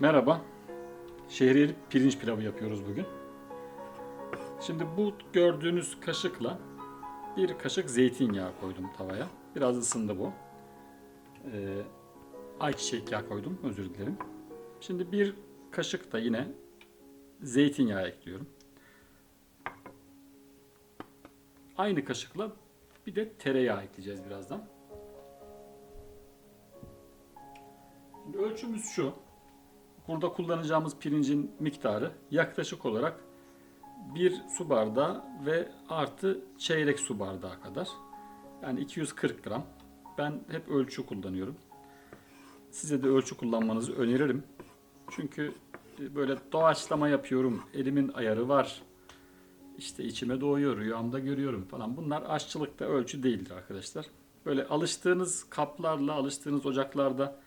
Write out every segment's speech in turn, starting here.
Merhaba. Şehriyeli pirinç pilavı yapıyoruz bugün. Şimdi bu gördüğünüz kaşıkla bir kaşık zeytinyağı koydum tavaya. Biraz ısındı bu. Ee, ayçiçek yağı koydum, özür dilerim. Şimdi bir kaşık da yine zeytinyağı ekliyorum. Aynı kaşıkla bir de tereyağı ekleyeceğiz birazdan. Şimdi ölçümüz şu. Burada kullanacağımız pirincin miktarı yaklaşık olarak bir su bardağı ve artı çeyrek su bardağı kadar. Yani 240 gram. Ben hep ölçü kullanıyorum. Size de ölçü kullanmanızı öneririm. Çünkü e, böyle doğaçlama yapıyorum. Elimin ayarı var. İşte içime doğuyor, rüyamda görüyorum falan. Bunlar aşçılıkta ölçü değildir arkadaşlar. Böyle alıştığınız kaplarla, alıştığınız ocaklarda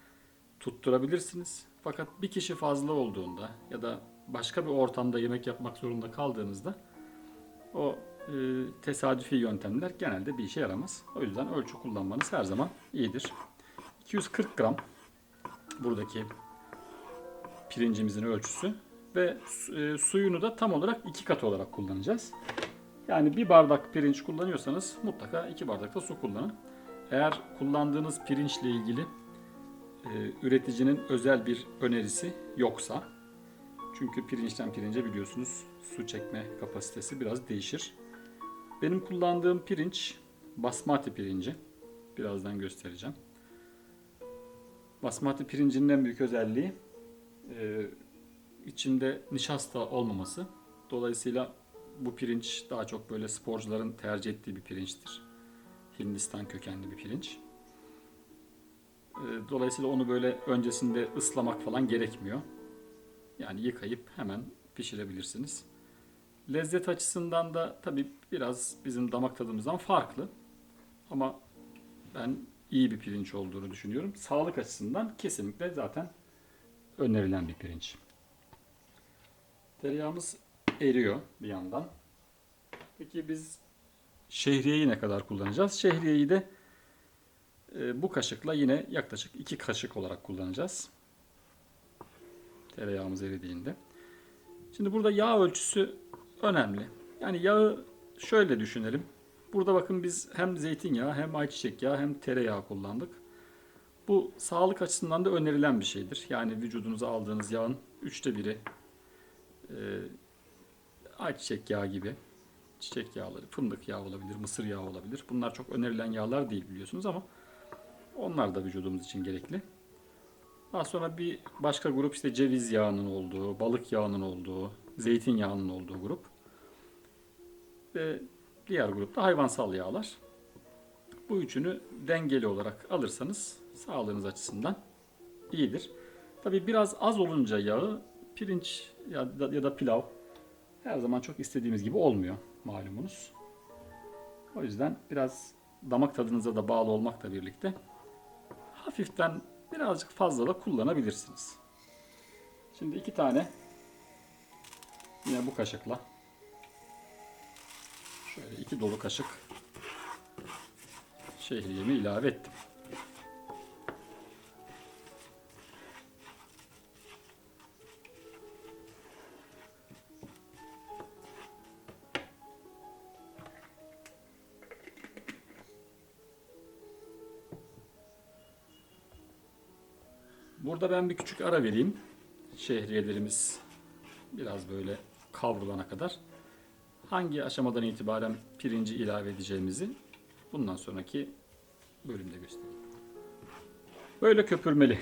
tutturabilirsiniz. Fakat bir kişi fazla olduğunda ya da başka bir ortamda yemek yapmak zorunda kaldığınızda o e, tesadüfi yöntemler genelde bir işe yaramaz. O yüzden ölçü kullanmanız her zaman iyidir. 240 gram buradaki pirincimizin ölçüsü ve e, suyunu da tam olarak iki katı olarak kullanacağız. Yani bir bardak pirinç kullanıyorsanız mutlaka iki bardak da su kullanın. Eğer kullandığınız pirinçle ilgili üreticinin özel bir önerisi yoksa çünkü pirinçten pirince biliyorsunuz su çekme kapasitesi biraz değişir. Benim kullandığım pirinç basmati pirinci. Birazdan göstereceğim. Basmati pirincinin en büyük özelliği e, içinde nişasta olmaması. Dolayısıyla bu pirinç daha çok böyle sporcuların tercih ettiği bir pirinçtir. Hindistan kökenli bir pirinç. Dolayısıyla onu böyle öncesinde ıslamak falan gerekmiyor. Yani yıkayıp hemen pişirebilirsiniz. Lezzet açısından da tabii biraz bizim damak tadımızdan farklı. Ama ben iyi bir pirinç olduğunu düşünüyorum. Sağlık açısından kesinlikle zaten önerilen bir pirinç. Tereyağımız eriyor bir yandan. Peki biz şehriyeyi ne kadar kullanacağız? Şehriyeyi de bu kaşıkla yine yaklaşık 2 kaşık olarak kullanacağız. Tereyağımız eridiğinde. Şimdi burada yağ ölçüsü önemli. Yani yağı şöyle düşünelim. Burada bakın biz hem zeytinyağı hem ayçiçek yağı hem tereyağı kullandık. Bu sağlık açısından da önerilen bir şeydir. Yani vücudunuza aldığınız yağın üçte biri e, ayçiçek yağı gibi çiçek yağları, fındık yağı olabilir, mısır yağı olabilir. Bunlar çok önerilen yağlar değil biliyorsunuz ama onlar da vücudumuz için gerekli. Daha sonra bir başka grup işte ceviz yağının olduğu, balık yağının olduğu, zeytin yağının olduğu grup. Ve diğer grupta hayvansal yağlar. Bu üçünü dengeli olarak alırsanız sağlığınız açısından iyidir. Tabi biraz az olunca yağı pirinç ya da, ya da pilav her zaman çok istediğimiz gibi olmuyor malumunuz. O yüzden biraz damak tadınıza da bağlı olmakla birlikte hafiften birazcık fazla da kullanabilirsiniz. Şimdi iki tane yine bu kaşıkla şöyle iki dolu kaşık şehriyemi ilave ettim. Burada ben bir küçük ara vereyim. Şehriyelerimiz biraz böyle kavrulana kadar. Hangi aşamadan itibaren pirinci ilave edeceğimizi bundan sonraki bölümde göstereyim. Böyle köpürmeli.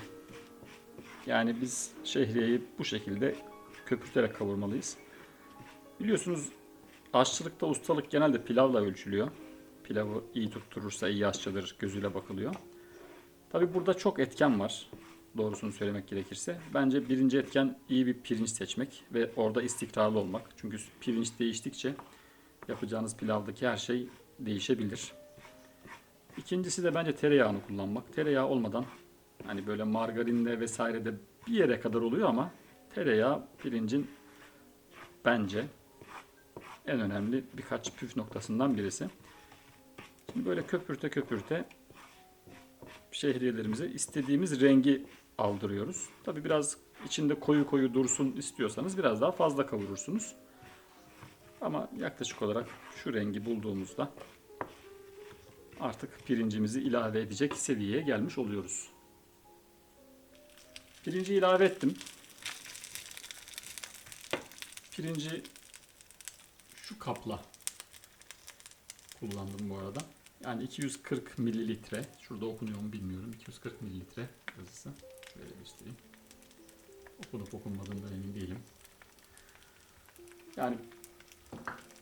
Yani biz şehriyeyi bu şekilde köpürterek kavurmalıyız. Biliyorsunuz aşçılıkta ustalık genelde pilavla ölçülüyor. Pilavı iyi tutturursa iyi aşçıdır gözüyle bakılıyor. Tabi burada çok etken var. Doğrusunu söylemek gerekirse. Bence birinci etken iyi bir pirinç seçmek ve orada istikrarlı olmak. Çünkü pirinç değiştikçe yapacağınız pilavdaki her şey değişebilir. İkincisi de bence tereyağını kullanmak. Tereyağı olmadan hani böyle margarinde vesairede bir yere kadar oluyor ama tereyağı pirincin bence en önemli birkaç püf noktasından birisi. Şimdi böyle köpürte köpürte şehriyelerimize istediğimiz rengi aldırıyoruz. Tabi biraz içinde koyu koyu dursun istiyorsanız biraz daha fazla kavurursunuz. Ama yaklaşık olarak şu rengi bulduğumuzda artık pirincimizi ilave edecek seviyeye gelmiş oluyoruz. Pirinci ilave ettim. Pirinci şu kapla kullandım bu arada. Yani 240 mililitre. Şurada okunuyor mu bilmiyorum. 240 mililitre yazısı. Şöyle göstereyim. Okunup okunmadığından emin değilim. Yani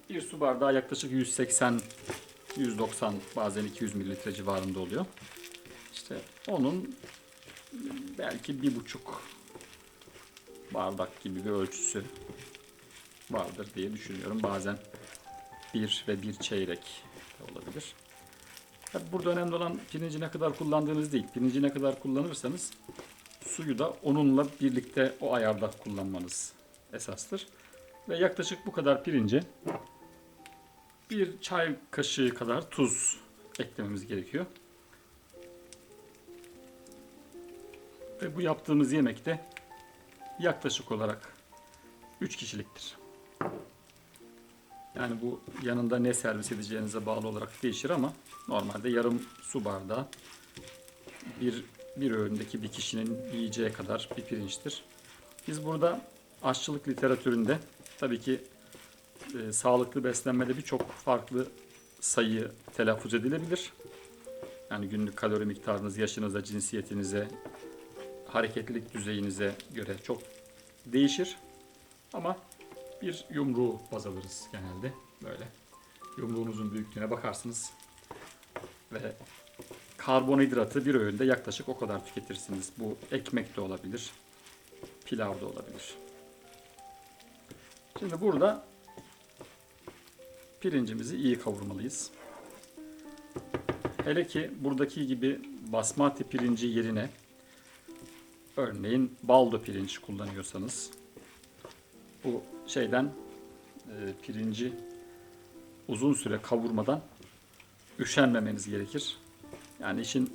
bir su bardağı yaklaşık 180 190 bazen 200 mililitre civarında oluyor. İşte onun belki bir buçuk bardak gibi bir ölçüsü vardır diye düşünüyorum. Bazen bir ve bir çeyrek olabilir. Tabii burada önemli olan pirinci ne kadar kullandığınız değil. Pirinci ne kadar kullanırsanız suyu da onunla birlikte o ayarda kullanmanız esastır. Ve yaklaşık bu kadar pirinci bir çay kaşığı kadar tuz eklememiz gerekiyor. Ve bu yaptığımız yemekte yaklaşık olarak 3 kişiliktir. Yani bu yanında ne servis edeceğinize bağlı olarak değişir ama normalde yarım su bardağı bir, bir öğündeki bir kişinin yiyeceği kadar bir pirinçtir. Biz burada aşçılık literatüründe tabii ki e, sağlıklı beslenmede birçok farklı sayı telaffuz edilebilir. Yani günlük kalori miktarınız yaşınıza, cinsiyetinize, hareketlilik düzeyinize göre çok değişir. Ama bir yumruğu baz alırız genelde böyle. Yumruğunuzun büyüklüğüne bakarsınız ve karbonhidratı bir öğünde yaklaşık o kadar tüketirsiniz. Bu ekmek de olabilir, pilav da olabilir. Şimdi burada pirincimizi iyi kavurmalıyız. Hele ki buradaki gibi basmati pirinci yerine örneğin baldo pirinç kullanıyorsanız bu şeyden e, pirinci uzun süre kavurmadan üşenmemeniz gerekir. Yani işin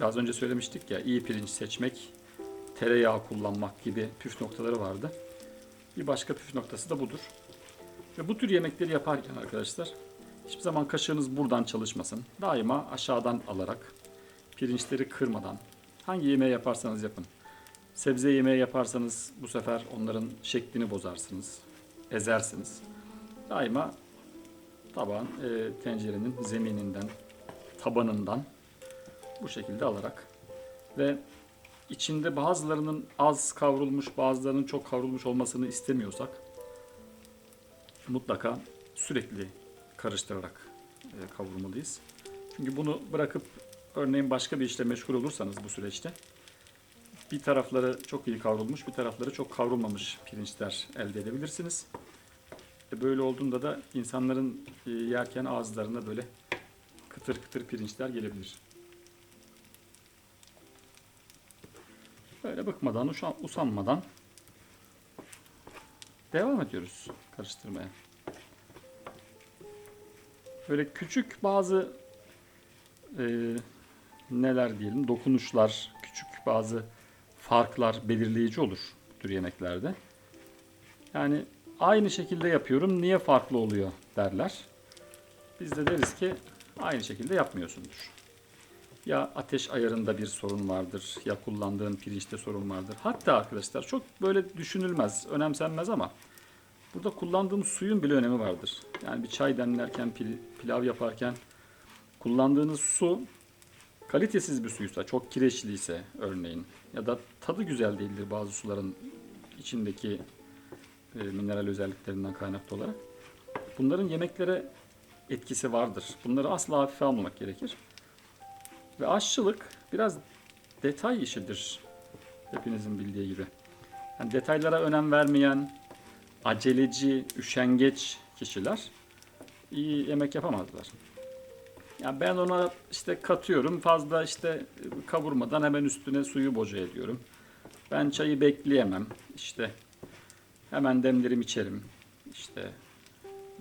az önce söylemiştik ya iyi pirinç seçmek, tereyağı kullanmak gibi püf noktaları vardı. Bir başka püf noktası da budur. Ve bu tür yemekleri yaparken arkadaşlar hiçbir zaman kaşığınız buradan çalışmasın. Daima aşağıdan alarak pirinçleri kırmadan hangi yemeği yaparsanız yapın. Sebze yemeği yaparsanız bu sefer onların şeklini bozarsınız, ezersiniz. Daima tabağın, e, tencerenin zemininden, tabanından bu şekilde alarak ve içinde bazılarının az kavrulmuş, bazılarının çok kavrulmuş olmasını istemiyorsak mutlaka sürekli karıştırarak e, kavurmalıyız. Çünkü bunu bırakıp örneğin başka bir işle meşgul olursanız bu süreçte bir tarafları çok iyi kavrulmuş, bir tarafları çok kavrulmamış pirinçler elde edebilirsiniz. E böyle olduğunda da insanların e, yerken ağızlarına böyle kıtır kıtır pirinçler gelebilir. Böyle bıkmadan, usanmadan devam ediyoruz karıştırmaya. Böyle küçük bazı e, neler diyelim dokunuşlar, küçük bazı farklar belirleyici olur bu tür yemeklerde. Yani aynı şekilde yapıyorum niye farklı oluyor derler. Biz de deriz ki aynı şekilde yapmıyorsundur. Ya ateş ayarında bir sorun vardır ya kullandığın pirinçte sorun vardır. Hatta arkadaşlar çok böyle düşünülmez, önemsenmez ama burada kullandığım suyun bile önemi vardır. Yani bir çay demlerken, pil- pilav yaparken kullandığınız su kalitesiz bir suysa, çok kireçliyse örneğin ya da tadı güzel değildir bazı suların içindeki e, mineral özelliklerinden kaynaklı olarak. Bunların yemeklere etkisi vardır. Bunları asla hafife almamak gerekir. Ve aşçılık biraz detay işidir. Hepinizin bildiği gibi. Yani detaylara önem vermeyen, aceleci, üşengeç kişiler iyi yemek yapamazlar. Ya ben ona işte katıyorum fazla işte kavurmadan hemen üstüne suyu boca ediyorum. Ben çayı bekleyemem işte hemen demlerim içerim işte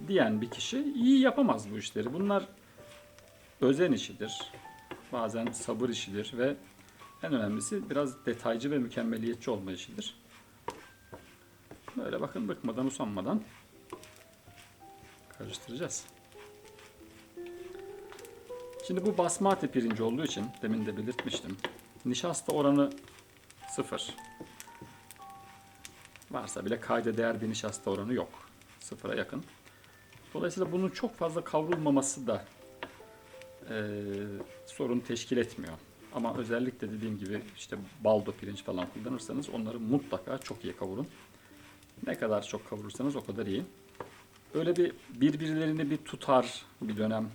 diyen bir kişi iyi yapamaz bu işleri. Bunlar özen işidir. Bazen sabır işidir ve en önemlisi biraz detaycı ve mükemmeliyetçi olma işidir. Böyle bakın bıkmadan usanmadan karıştıracağız. Şimdi bu basmati pirinci olduğu için demin de belirtmiştim. Nişasta oranı sıfır. Varsa bile kayda değer bir nişasta oranı yok. Sıfıra yakın. Dolayısıyla bunun çok fazla kavrulmaması da eee, sorun teşkil etmiyor. Ama özellikle dediğim gibi işte baldo pirinç falan kullanırsanız onları mutlaka çok iyi kavurun. Ne kadar çok kavurursanız o kadar iyi. Böyle bir birbirlerini bir tutar bir dönem.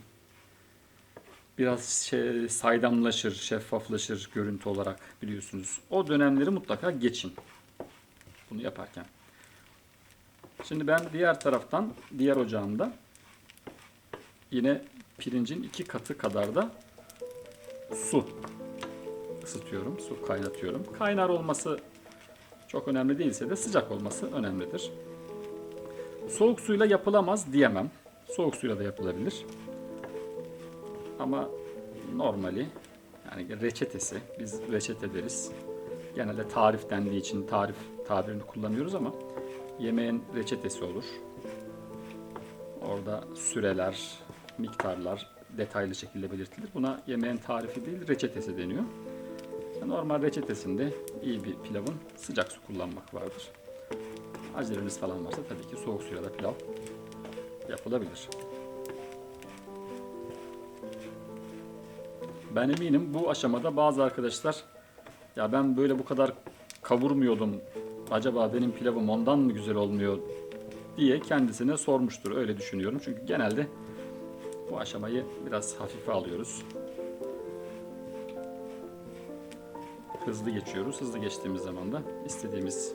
Biraz şey, saydamlaşır, şeffaflaşır görüntü olarak biliyorsunuz. O dönemleri mutlaka geçin. Bunu yaparken. Şimdi ben diğer taraftan, diğer ocağımda yine pirincin iki katı kadar da su ısıtıyorum, su kaynatıyorum. Kaynar olması çok önemli değilse de sıcak olması önemlidir. Soğuk suyla yapılamaz diyemem. Soğuk suyla da yapılabilir. Ama normali yani reçetesi biz reçete deriz. Genelde tarif dendiği için tarif tabirini kullanıyoruz ama yemeğin reçetesi olur. Orada süreler, miktarlar detaylı şekilde belirtilir. Buna yemeğin tarifi değil reçetesi deniyor. Normal reçetesinde iyi bir pilavın sıcak su kullanmak vardır. Aceleniz falan varsa tabii ki soğuk suyla da pilav yapılabilir. Ben eminim bu aşamada bazı arkadaşlar ya ben böyle bu kadar kavurmuyordum. Acaba benim pilavım ondan mı güzel olmuyor diye kendisine sormuştur. Öyle düşünüyorum. Çünkü genelde bu aşamayı biraz hafife alıyoruz. Hızlı geçiyoruz. Hızlı geçtiğimiz zaman da istediğimiz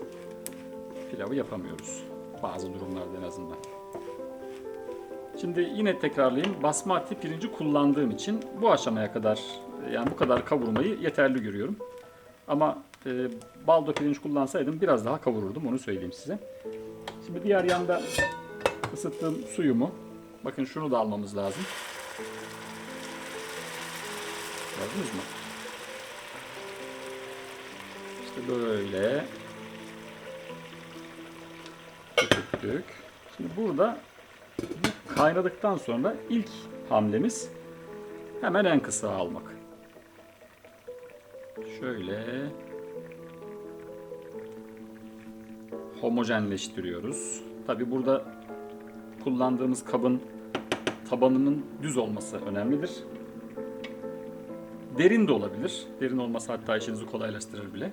pilavı yapamıyoruz. Bazı durumlarda en azından. Şimdi yine tekrarlayayım. Basmati pirinci kullandığım için bu aşamaya kadar yani bu kadar kavurmayı yeterli görüyorum. Ama e, baldo pirinç kullansaydım biraz daha kavururdum onu söyleyeyim size. Şimdi diğer yanda ısıttığım suyumu bakın şunu da almamız lazım. Gördünüz mü? İşte böyle tükürttük. Şimdi burada bu kaynadıktan sonra ilk hamlemiz hemen en kısa almak. Şöyle homojenleştiriyoruz. Tabi burada kullandığımız kabın tabanının düz olması önemlidir. Derin de olabilir. Derin olması hatta işinizi kolaylaştırır bile.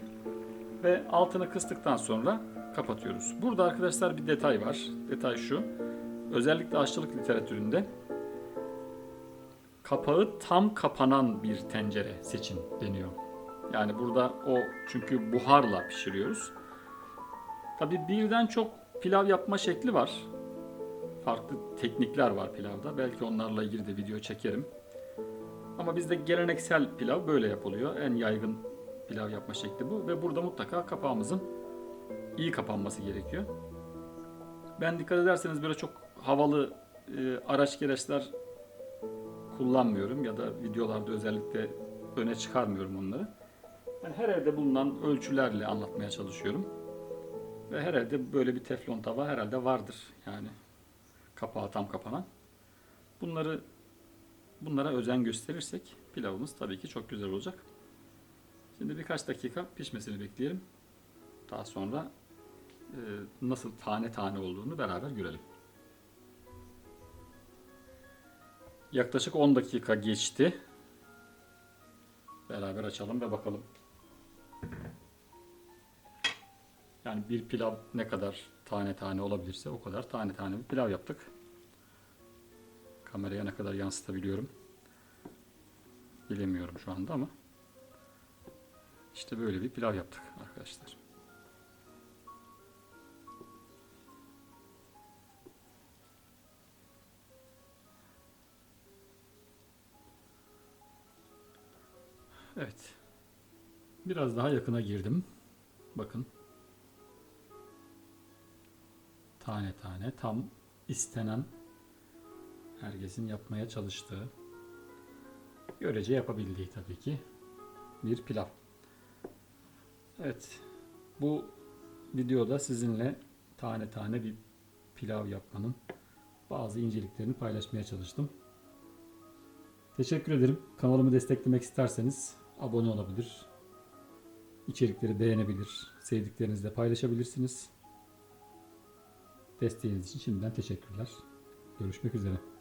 Ve altını kıstıktan sonra kapatıyoruz. Burada arkadaşlar bir detay var. Detay şu. Özellikle aşçılık literatüründe kapağı tam kapanan bir tencere seçin deniyor. Yani burada o çünkü buharla pişiriyoruz. Tabi birden çok pilav yapma şekli var. Farklı teknikler var pilavda. Belki onlarla ilgili de video çekerim. Ama bizde geleneksel pilav böyle yapılıyor. En yaygın pilav yapma şekli bu. Ve burada mutlaka kapağımızın iyi kapanması gerekiyor. Ben dikkat ederseniz böyle çok havalı e, araç gereçler kullanmıyorum ya da videolarda özellikle öne çıkarmıyorum onları. Yani her evde bulunan ölçülerle anlatmaya çalışıyorum. Ve her evde böyle bir teflon tava herhalde vardır. Yani kapağı tam kapanan. Bunları bunlara özen gösterirsek pilavımız tabii ki çok güzel olacak. Şimdi birkaç dakika pişmesini bekleyelim. Daha sonra e, nasıl tane tane olduğunu beraber görelim. Yaklaşık 10 dakika geçti. Beraber açalım ve bakalım. Yani bir pilav ne kadar tane tane olabilirse o kadar tane tane bir pilav yaptık. Kameraya ne kadar yansıtabiliyorum bilemiyorum şu anda ama işte böyle bir pilav yaptık arkadaşlar. Evet. Biraz daha yakına girdim. Bakın. Tane tane tam istenen herkesin yapmaya çalıştığı görece yapabildiği tabii ki bir pilav. Evet. Bu videoda sizinle tane tane bir pilav yapmanın bazı inceliklerini paylaşmaya çalıştım. Teşekkür ederim. Kanalımı desteklemek isterseniz abone olabilir. İçerikleri beğenebilir. Sevdiklerinizle paylaşabilirsiniz. Desteğiniz için şimdiden teşekkürler. Görüşmek üzere.